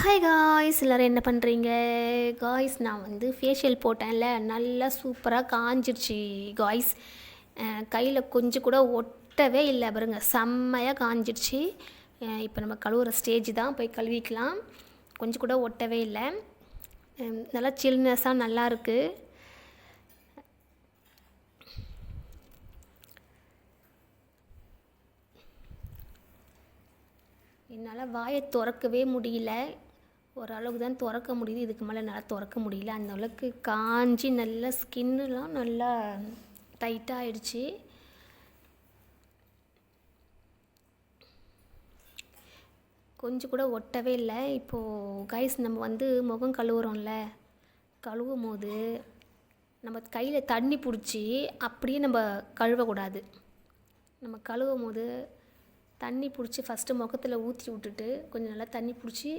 Hi guys எல்லோரும் என்ன பண்ணுறீங்க காய்ஸ் நான் வந்து ஃபேஷியல் போட்டேன்ல. நல்லா சூப்பராக காஞ்சிருச்சு காய்ஸ் கையில் கொஞ்சம் கூட ஒட்டவே இல்லை. பாருங்க செம்மையாக காஞ்சிருச்சு. இப்போ நம்ம கழுவுற ஸ்டேஜ் தான். போய் கழுவிக்கலாம். கொஞ்சம் கூட ஒட்டவே இல்லை. நல்லா சில்னஸாக நல்லா இருக்குது என்னால் வாயை திறக்கவே முடியல. ஓரளவுக்கு தான் திறக்க முடியுது. இதுக்கு மேலே நல்லா திறக்க முடியல. அந்த அளவுக்கு காஞ்சி நல்லா ஸ்கின்னுலாம் நல்லா டைட்டாக ஆயிடுச்சு. கொஞ்சம் கூட ஒட்டவே இல்லை. இப்போது கைஸ் நம்ம வந்து முகம் கழுவுறோம்ல. கழுவும் போது நம்ம கையில் தண்ணி பிடிச்சி அப்படியே நம்ம கழுவக்கூடாது. நம்ம கழுவும் போது தண்ணி பிடிச்சி ஃபஸ்ட்டு முகத்தில் ஊற்றி விட்டுட்டு கொஞ்சம் நல்லா தண்ணி பிடிச்சி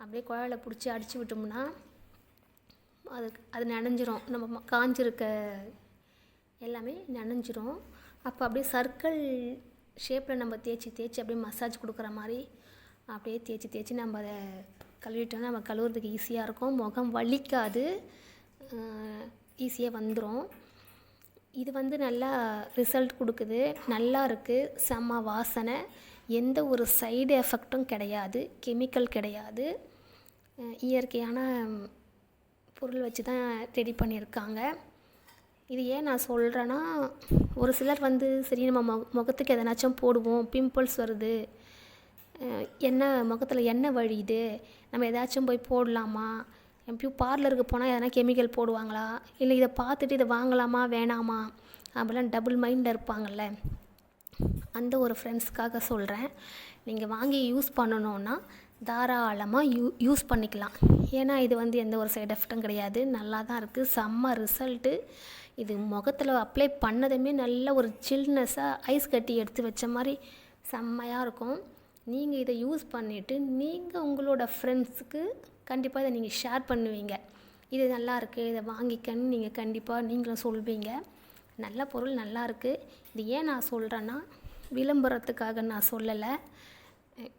அப்படியே குழாயில் பிடிச்சி அடித்து விட்டோம்னா அது அது நனைஞ்சிரும். நம்ம ம- காஞ்சிருக்க எல்லாமே நனைஞ்சிரும். அப்போ அப்படியே சர்க்கிள் ஷேப்பில் நம்ம தேய்ச்சி தேய்ச்சி அப்படியே மசாஜ் கொடுக்குற மாதிரி அப்படியே தேய்ச்சி தேய்ச்சி நம்ம அதை கழுவிட்டோம்னா நம்ம கழுவுறதுக்கு ஈஸியாக இருக்கும். முகம் வலிக்காது. ஈஸியாக வந்துடும் இது வந்து நல்லா ரிசல்ட் கொடுக்குது. நல்லா இருக்குது செம்ம வாசனை. எந்த ஒரு சைடு எஃபெக்ட்டும் கிடையாது. கெமிக்கல் கிடையாது. இயற்கையான பொருள் வச்சு தான் ரெடி பண்ணியிருக்காங்க. இது ஏன் நான் சொல்கிறேன்னா ஒரு சிலர் வந்து சரி நம்ம மொ முகத்துக்கு எதனாச்சும் போடுவோம் பிம்பிள்ஸ் வருது என்ன எண்ணெய் முகத்தில் எண்ணெய் வழியுது நம்ம எதாச்சும் போய் போடலாமா? எப்பயும் பார்லருக்கு போனால் எதனா கெமிக்கல் போடுவாங்களா? இல்லை இதை பார்த்துட்டு இதை வாங்கலாமா வேணாமா? அப்படிலாம் டபுள் மைண்டில் இருப்பாங்கல்ல. அந்த ஒரு ஃப்ரெண்ட்ஸ்க்காக சொல்கிறேன் நீங்கள் வாங்கி யூஸ் பண்ணணுன்னா தாராளமாக யூ யூஸ் பண்ணிக்கலாம். ஏன்னா இது வந்து எந்த ஒரு சைட் எஃபெக்ட்டும் கிடையாது. நல்லா தான் இருக்குது செம்ம ரிசல்ட்டு இது முகத்தில் அப்ளை பண்ணதுமே நல்ல ஒரு சில்னஸாக ஐஸ் கட்டி எடுத்து வச்ச மாதிரி செம்மையாக இருக்கும். நீங்கள் இதை யூஸ் பண்ணிவிட்டு நீங்கள் உங்களோட ஃப்ரெண்ட்ஸுக்கு கண்டிப்பாக இதை நீங்கள் ஷேர் பண்ணுவீங்க. இது நல்லா இருக்குது இதை வாங்கிக்கன்னு நீங்கள் கண்டிப்பாக நீங்களும் சொல்வீங்க. நல்ல பொருள் நல்லா இருக்குது இது ஏன் நான் சொல்கிறேன்னா விளம்பரத்துக்காக நான் சொல்லலை.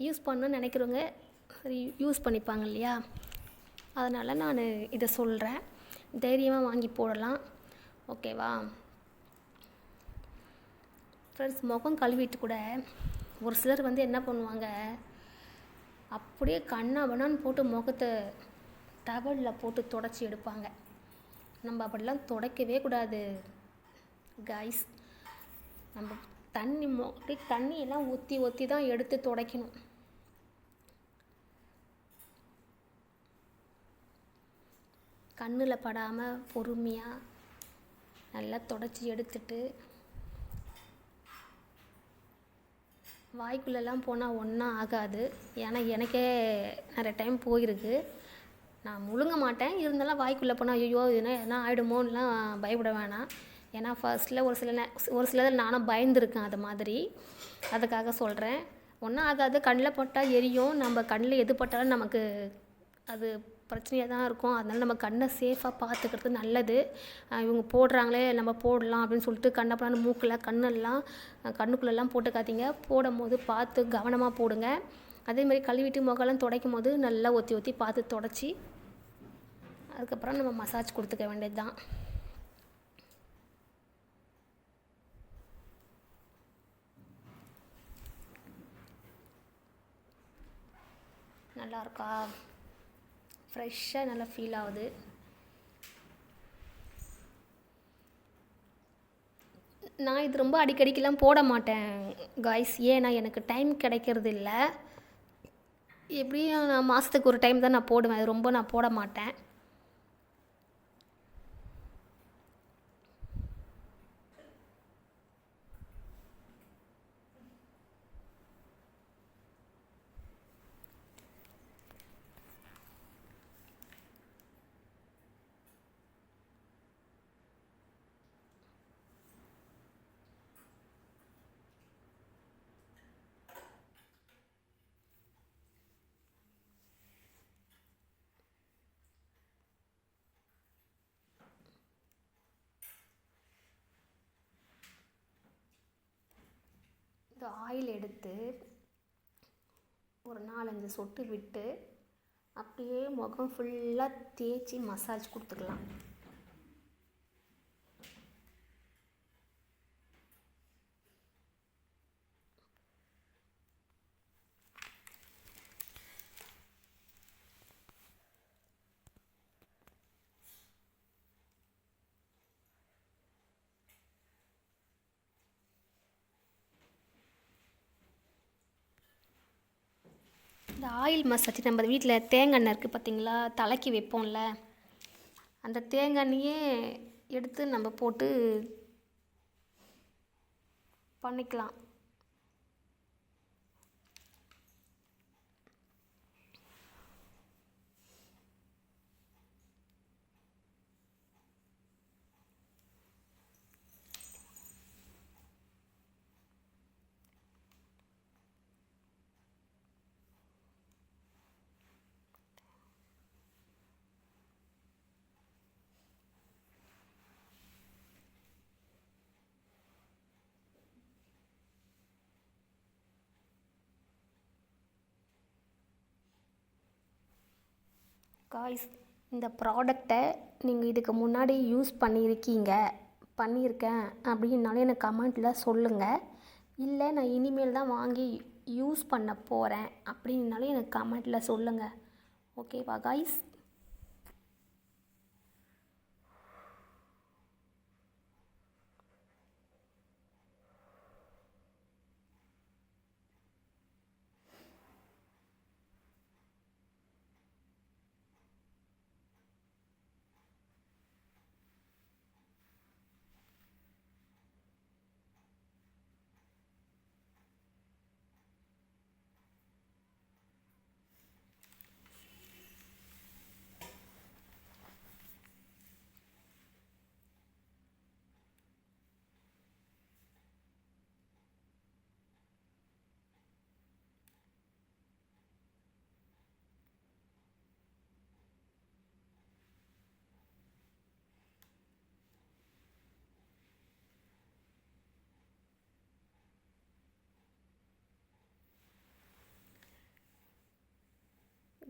யூஸ் பண்ணணும்னு நினைக்கிறவங்க யூஸ் பண்ணிப்பாங்க இல்லையா? அதனால் நான் இதை சொல்கிறேன் தைரியமாக வாங்கி போடலாம். ஓகேவா ஃப்ரெண்ட்ஸ் முகம் கழுவிட்டு கூட ஒரு சிலர் வந்து என்ன பண்ணுவாங்க? அப்படியே கண்ணா பண்ணான்னு போட்டு முகத்தை டவலில் போட்டு தொடச்சி எடுப்பாங்க. நம்ம அப்படிலாம் துடைக்கவே கூடாது. கைஸ் நம்ம தண்ணி மொ அப்படியே தண்ணியெல்லாம் ஊற்றி ஊற்றி தான் எடுத்து துடைக்கணும். கண்ணில் படாமல் பொறுமையாக நல்லா தொடச்சி எடுத்துட்டு வாய்க்குள்ளெல்லாம் போனால் ஒன்றும் ஆகாது. ஏன்னா எனக்கே நிறைய டைம் போயிருக்கு. நான் முழுங்க மாட்டேன். இருந்தாலும் வாய்க்குள்ளே போனால் ஐயோ இதுனா என்ன ஆகிடுமோன்னுலாம் பயப்பட வேணாம். ஏன்னா ஃபர்ஸ்ட்டில் ஒரு சில நே- ஒரு சிலதில் நானும் பயந்துருக்கேன் அது மாதிரி. அதுக்காக சொல்கிறேன் ஒன்றும் ஆகாது. கண்ணில் போட்டால் எரியும். நம்ம கண்ணில் எது பட்டாலும் நமக்கு அது பிரச்சனையாக தான் இருக்கும். அதனால் நம்ம கண்ணை சேஃபாக பார்த்துக்கிறது நல்லது. இவங்க போடுறாங்களே நம்ம போடலாம் அப்படின்னு சொல்லிட்டு கண்ணை பண்ணாலும் மூக்கில் கண்ணெல்லாம் கண்ணுக்குள்ளெல்லாம் போட்டுக்காதீங்க. போடும் போது பார்த்து கவனமாக போடுங்க. அதேமாதிரி கழுவிட்டு முகலாம் துடைக்கும் போது நல்லா ஒத்தி ஒத்தி பார்த்து தொடச்சி அதுக்கப்புறம் நம்ம மசாஜ் கொடுத்துக்க வேண்டியது தான். நல்லா இருக்கா? ஃப்ரெஷ்ஷாக நல்லா ஃபீல் ஆகுது. நான் இது ரொம்ப அடிக்கடிக்கெலாம் போட மாட்டேன் காய்ஸ் ஏன்னா எனக்கு டைம் கிடைக்கிறது இல்லை. எப்படியும் நான் மாதத்துக்கு ஒரு டைம் தான் நான் போடுவேன். ரொம்ப நான் போட மாட்டேன். இந்த ஆயில் எடுத்து ஒரு நாலஞ்சு சொட்டு விட்டு அப்படியே முகம் ஃபுல்லாக தேய்ச்சி மசாஜ் கொடுத்துக்கலாம். இந்த ஆயில் மசாஜ் நம்ம வீட்டில் தேங்காய் எண்ணெய் இருக்குது பார்த்தீங்களா தலைக்கு வைப்போம்ல. அந்த தேங்காய் எண்ணெயே எடுத்து நம்ம போட்டு பண்ணிக்கலாம். காய்ஸ் இந்த ப்ராடக்டை நீங்கள் இதுக்கு முன்னாடி யூஸ் பண்ணியிருக்கீங்க பண்ணியிருக்கேன் அப்படின்னாலும் எனக்கு கமெண்ட்டில் சொல்லுங்கள் இல்லை நான் இனிமேல் தான் வாங்கி யூஸ் பண்ண போகிறேன் அப்படின்னாலும் எனக்கு கமெண்ட்டில் சொல்லுங்கள் ஓகேவா காய்ஸ்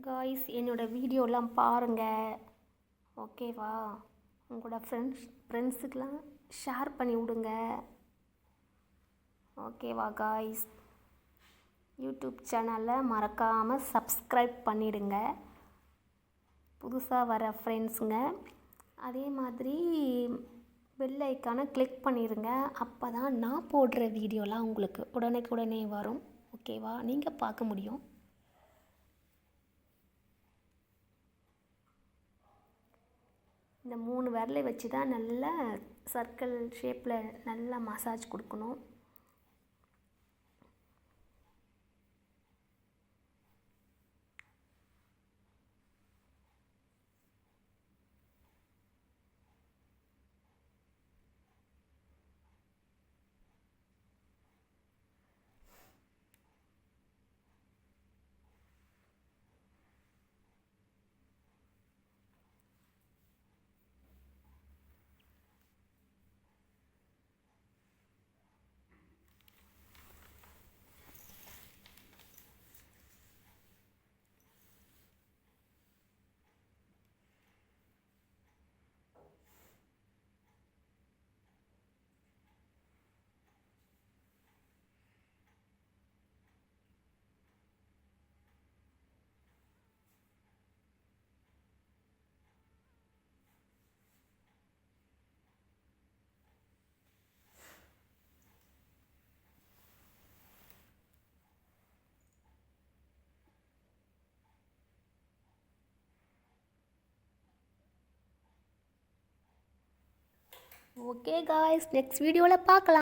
காய்ஸ் என்னோடய வீடியோலாம் பாருங்கள் ஓகேவா? உங்களோட ஃப்ரெண்ட்ஸ் ஃப்ரெண்ட்ஸுக்கெலாம் ஷேர் பண்ணி விடுங்க. ஓகேவா காய்ஸ் யூடியூப் சேனலை மறக்காமல் சப்ஸ்கிரைப் பண்ணிடுங்க. புதுசாக வர ஃப்ரெண்ட்ஸுங்க அதே மாதிரி பெல் ஐக்கானை கிளிக் பண்ணிடுங்க. அப்போ தான் நான் போடுற வீடியோலாம் உங்களுக்கு உடனுக்கு உடனே வரும். ஓகேவா? நீங்கள் பார்க்க முடியும். இந்த மூணு விரலை வச்சு தான் நல்லா சர்க்கிள் ஷேப்பில் நல்லா மசாஜ் கொடுக்கணும். ஓகே காய்ஸ் நெக்ஸ்ட் வீடியோவில் பார்க்கலாம்.